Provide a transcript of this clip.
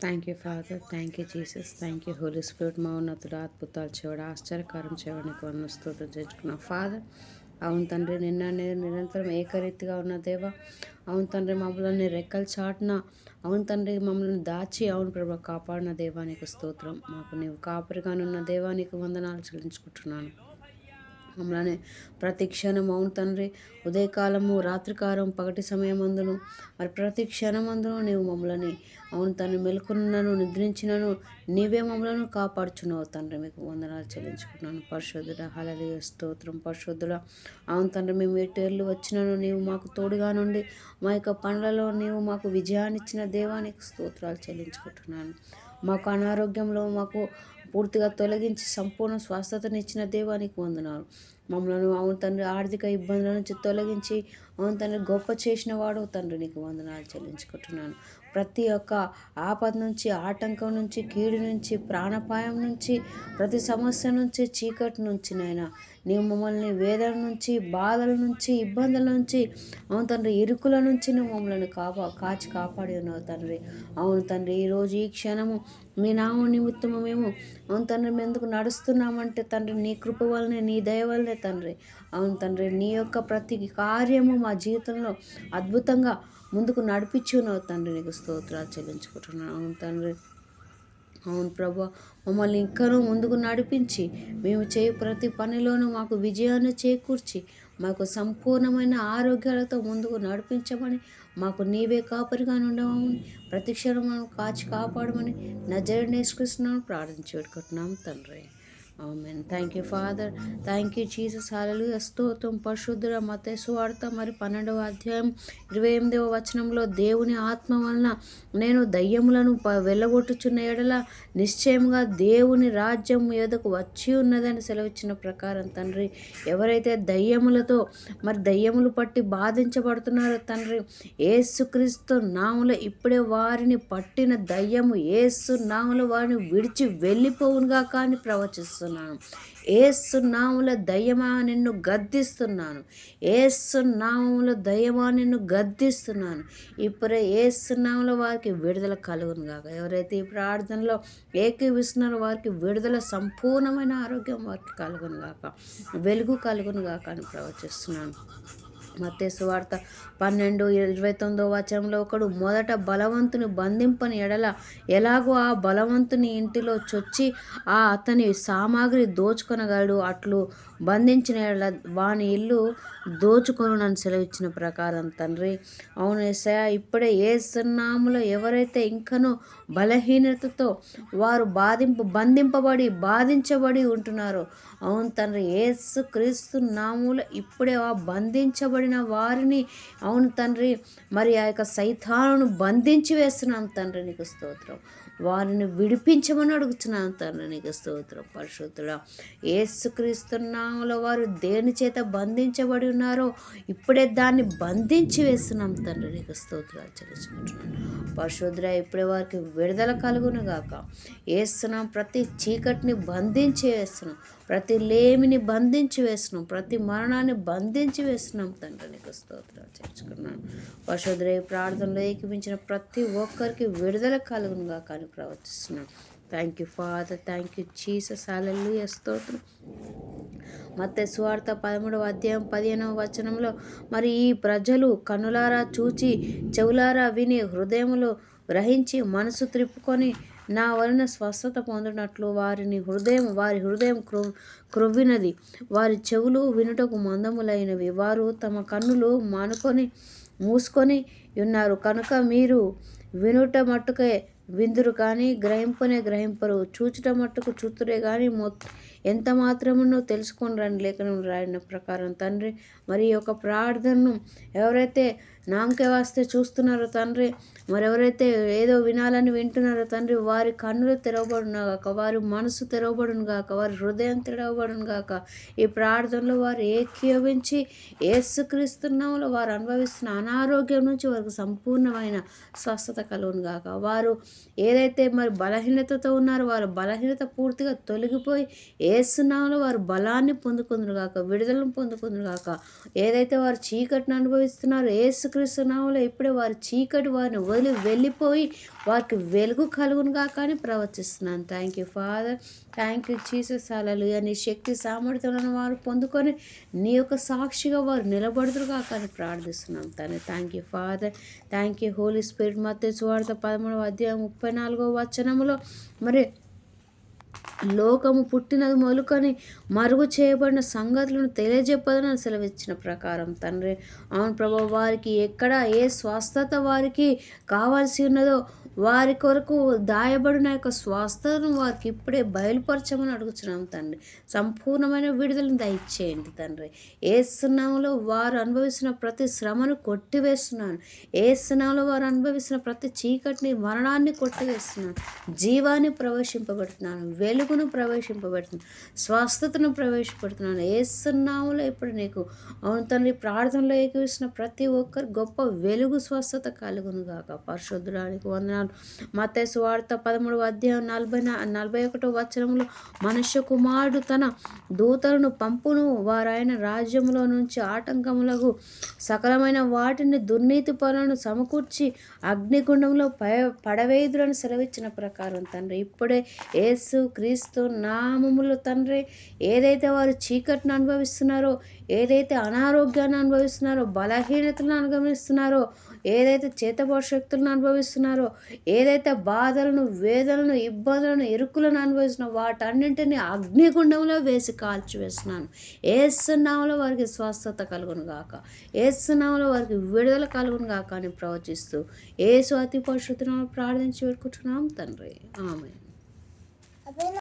Thank you father thank you Jesus thank you holy spirit మా ఉన్నతుడు అద్భుతాలు చేయడం ఆశ్చర్యకారం చేయడానికి వన్ స్తోత్రం చేర్చుకున్నాం ఫాదర్ అవును తండ్రి నిన్న నేను నిరంతరం ఏకరీతిగా ఉన్న దేవ అవును తండ్రి మమ్మల్ని రెక్కలు చాటున అవును తండ్రి మమ్మల్ని దాచి అవును ప్రభు కాపాడిన దేవానికి స్తోత్రం. మాకు నీవు కాపరిగానున్న దేవానికి వందనాలు చెల్లించుకుంటున్నాను. మమ్మల్ని ప్రతి క్షణం అవును తండ్రి. ఉదయకాలము రాత్రికాలం పగటి సమయమందును. మరి ప్రతి క్షణమందును నీవు మమ్మల్ని అవును తండ్రి మెలుకున్నను నిద్రించినను నీవే మమ్మలను కాపాడుచున్నావు తండ్రి. మీకు వందనాలు చెల్లించుకున్నాను పరిశుద్ధుడ హలలియ స్తోత్రం. పరిశుద్ధుడ అవును తండ్రి మేము ఎటేళ్ళు వచ్చినను నీవు మాకు తోడుగా నుండి. మా యొక్క పనులలో నీవు మాకు విజయాన్నిచ్చిన దేవానికి స్తోత్రాలు చెల్లించుకుంటున్నాను. మాకు అనారోగ్యంలో మాకు పూర్తిగా తొలగించి సంపూర్ణ స్వస్థతనిచ్చిన దేవానికి వందనాలు. మమ్మలను అవును తండ్రి ఆర్థిక ఇబ్బందుల నుంచి తొలగించి అవును తండ్రి గొప్ప చేసిన వాడు తండ్రి నీకు వందనాలు చెల్లించుకుంటున్నాను. ప్రతి ఒక్క ఆపద నుంచి ఆటంకం నుంచి కీడు నుంచి ప్రాణపాయం నుంచి ప్రతి సమస్య నుంచి చీకటి నుంచి నైనా నీవు మమ్మల్ని వేదన నుంచి బాధల నుంచి ఇబ్బందుల నుంచి అవును తండ్రి ఇరుకుల నుంచి నువ్వు మమ్మల్ని కాపా కాచి కాపాడి ఉన్నావు తండ్రి. అవును తండ్రి ఈరోజు ఈ క్షణము మీ నామ నిమిత్తము మేము అవును తండ్రి మేము ఎందుకు నడుస్తున్నామంటే తండ్రి నీ కృప వల్లనే నీ దయ వల్లనే తండ్రి. అవును తండ్రి నీ యొక్క ప్రతి కార్యము మా జీవితంలో అద్భుతంగా ముందుకు నడిపించున్నావు తండ్రి. నీకు స్తోత్రాలు చెల్లించుకుంటున్నాను. అవును తండ్రి. అవును ప్రభా మమ్మల్ని ఇంకనూ ముందుకు నడిపించి మేము చేయ ప్రతి పనిలోనూ మాకు విజయాన్ని చేకూర్చి మాకు సంపూర్ణమైన ఆరోగ్యాలతో ముందుకు నడిపించమని మాకు నీవే కాపరిగా ఉండమని ప్రతి క్షణం మనం కాచి కాపాడమని నజరేసుకృష్ణను ప్రార్థించి పెట్టుకుంటున్నాం తండ్రి. Amen thank you father thank you Jesus హాలలు స్తోత్రం పరిశుద్ధుల మత సువార్త మరి పన్నెండవ అధ్యాయం ఇరవై ఎనిమిదవ వచనంలో దేవుని ఆత్మ వలన నేను దయ్యములను ప వెళ్ళగొట్టుచున్న ఎడల నిశ్చయంగా దేవుని రాజ్యం ఎదుకు వచ్చి ఉన్నదని సెలవిచ్చిన ప్రకారం తండ్రి ఎవరైతే దయ్యములతో మరి దయ్యములు పట్టి బాధించబడుతున్నారో తండ్రి ఏసుక్రీస్తు నాముల ఇప్పుడే వారిని పట్టిన దయ్యము ఏసు నాములో వారిని విడిచి వెళ్ళిపోవునుగా కానీ చేస్తున్నాను. ఏసునాముల దయ్యమా నిన్ను గద్దిస్తున్నాను. ఏసునాముల దయమా నిన్ను గద్దిస్తున్నాను. ఇప్పుడే ఏసునాముల వారికి విడుదల కలుగును కాక ఎవరైతే ఈ ప్రార్థనలో ఏకీవిస్తున్నారో వారికి విడుదల సంపూర్ణమైన ఆరోగ్యం వారికి కలుగును కాక వెలుగు కలుగును గాక అని ప్రవచిస్తున్నాను మత్తేసు వార్త. పన్నెండు ఇరవై తొమ్మిదో వచనంలో ఒకడు మొదట బలవంతుని బంధింపని ఎడల ఎలాగో ఆ బలవంతుని ఇంటిలో చొచ్చి ఆ అతని సామాగ్రి దోచుకొనగలడు. అట్లు బంధించిన ఎడల వాని ఇల్లు దోచుకొనని సెలవిచ్చిన ప్రకారం తండ్రి అవును ఏసయా ఇప్పుడే ఏ సున్నాములో ఎవరైతే ఇంకనూ బలహీనతతో వారు బాధింపు బంధింపబడి బాధించబడి ఉంటున్నారో అవును తండ్రి ఏసు క్రీస్తు నాములు ఇప్పుడే ఆ బంధించబడిన వారిని అవును తండ్రి మరి ఆ యొక్క సైతాను బంధించి వేస్తున్నాం తండ్రి నీకు స్తోత్రం. వారిని విడిపించమని అడుగుతున్నాను తండ్రి నీకు స్తోత్రం. పరిశుద్ధుడా ఏసుక్రీస్తున్నాముల వారు దేని చేత బంధించబడి ఉన్నారో ఇప్పుడే దాన్ని బంధించి వేస్తున్నాం తండ్రి నీకు స్తోత్రాలు చెల్లించుకుంటున్నాను పరిశుద్ధుడ ఇప్పుడే వారికి విడుదల కలుగునుగాక. వేస్తున్నాం ప్రతి చీకటిని బంధించి వేస్తున్నాం. ప్రతి లేమిని బంధించి వేస్తున్నాం. ప్రతి మరణాన్ని బంధించి వేస్తున్నాం. తండ్రి నీకు స్తోత్రాలు చేర్చుకున్నాను. పశుద్రే ప్రార్థనలో ఏకమించిన ప్రతి ఒక్కరికి విడుదల కలుగునుగాక కానీ ప్రవర్తిస్తున్నాం thank you father thank you Jesus అలల్లు స్తోత్రం. మత సువార్త పదమూడవ అధ్యాయం పదిహేనవ వచనంలో మరి ఈ ప్రజలు కనులారా చూచి చెవులారా విని హృదయంలో గ్రహించి మనసు త్రిప్పుకొని నా వలన స్వస్థత పొందినట్లు వారిని హృదయం వారి హృదయం క్రొ క్రొవ్వినది. వారి చెవులు వినుటకు మందములైనవి. వారు తమ కన్నులు మానుకొని మూసుకొని ఉన్నారు. కనుక మీరు వినుట మట్టుకే విందురు కానీ గ్రహింపనే గ్రహింపరు. చూచుట మట్టుకు చూతురే కానీ మొ ఎంత మాత్రమునో తెలుసుకొని రండి లేఖనం రాయన ప్రకారం. తండ్రి మరి యొక్క ప్రార్థనను ఎవరైతే నామకే వాస్తే చూస్తున్నారో తండ్రి. మరి ఎవరైతే ఏదో వినాలని వింటున్నారో తండ్రి వారి కన్నులు తెరవబడును గాక వారి మనసు తెరవబడును గాక వారి హృదయం తెరవబడును గాక. ఈ ప్రార్థనలో వారు ఏకీభవించి ఏసుక్రీస్తున్నంలో వారు అనుభవిస్తున్న అనారోగ్యం నుంచి వారికి సంపూర్ణమైన స్వస్థత కలుగును గాక. వారు ఏదైతే మరి బలహీనతతో ఉన్నారో వారు బలహీనత పూర్తిగా తొలగిపోయి ఏసునామలో వారు బలాన్ని పొందుకుందరు గాక విడుదలను పొందుకుందరు గాక. ఏదైతే వారు చీకటిని అనుభవిస్తున్నారో ఏసుక్రీ యేసుక్రీస్తు నామంలో ఇప్పుడే వారి చీకటి వారిని వదిలి వెళ్ళిపోయి వారికి వెలుగు కలుగును కానీ ప్రవర్తిస్తున్నాను ప్రవచిస్తున్నాను. Thank you father thank you Jesus అలలు నీ శక్తి సామర్థ్యాలను వారు పొందుకొని నీ యొక్క సాక్షిగా వారు నిలబడుతురు కానీ ప్రార్థిస్తున్నాం తండ్రి. Thank you father thank you holy spirit మధ్య సువార్త పదమూడవ అధ్యాయం ముప్పై నాలుగో వచనంలో మరి లోకము పుట్టినది మొలుకొని మరుగు చేయబడిన సంగతులను తెలియజెప్పదని సెలవిచ్చిన ప్రకారం తండ్రి అవును ప్రభా వారికి ఎక్కడ ఏ స్వస్థత వారికి కావాల్సి ఉన్నదో వారి కొరకు దాయబడిన యొక్క స్వస్థతను వారికి ఇప్పుడే బయలుపరచమని అడుగుతున్నాం తండ్రి. సంపూర్ణమైన విడుదలను దయచేయండి తండ్రి. ఏ స్నామంలో వారు అనుభవిస్తున్న ప్రతి శ్రమను కొట్టివేస్తున్నాను. ఏ స్నామంలో వారు అనుభవిస్తున్న ప్రతి చీకటిని మరణాన్ని కొట్టివేస్తున్నాను. జీవాన్ని ప్రవేశింపబడుతున్నాను. వెలుగు వెలుగును ప్రవేశింపబెడుతున్నాను స్వస్థతను ప్రవేశపెడుతున్నాను. ఏ ఇప్పుడు నీకు అవును తండ్రి ప్రార్థనలో ఏకవిస్తున్న ప్రతి ఒక్కరు గొప్ప వెలుగు స్వస్థత కలుగును గాక. పరిశుద్ధుడానికి వందనాలు. మతేసు వార్త పదమూడు అధ్యాయం నలభై నలభై ఒకటో వచనంలో మనుష్య కుమారుడు తన దూతలను పంపును. వారాయన రాజ్యంలో నుంచి ఆటంకములకు సకలమైన వాటిని దుర్నీతి పనులను సమకూర్చి అగ్నిగుండంలో పయ పడవేదురని సెలవిచ్చిన ప్రకారం తండ్రి ఇప్పుడే యేసు క్రీస్తు నామములు తండ్రి ఏదైతే వారు చీకటిని అనుభవిస్తున్నారో ఏదైతే అనారోగ్యాన్ని అనుభవిస్తున్నారో బలహీనతలను అనుభవిస్తున్నారో ఏదైతే చేతబోటు శక్తులను అనుభవిస్తున్నారో ఏదైతే బాధలను వేదలను ఇబ్బందులను ఇరుకులను అనుభవిస్తున్నారో వాటన్నింటినీ అగ్నిగుండంలో వేసి కాల్చివేస్తున్నాను. ఏసునామలో వారికి స్వస్థత కలుగును గాక. ఏసునామలో వారికి విడుదల కలుగును గాక అని ప్రవచిస్తూ ఏసు అతి పరిశుద్ధనామం ప్రార్థించి పెట్టుకుంటున్నాం తండ్రి. ఆమె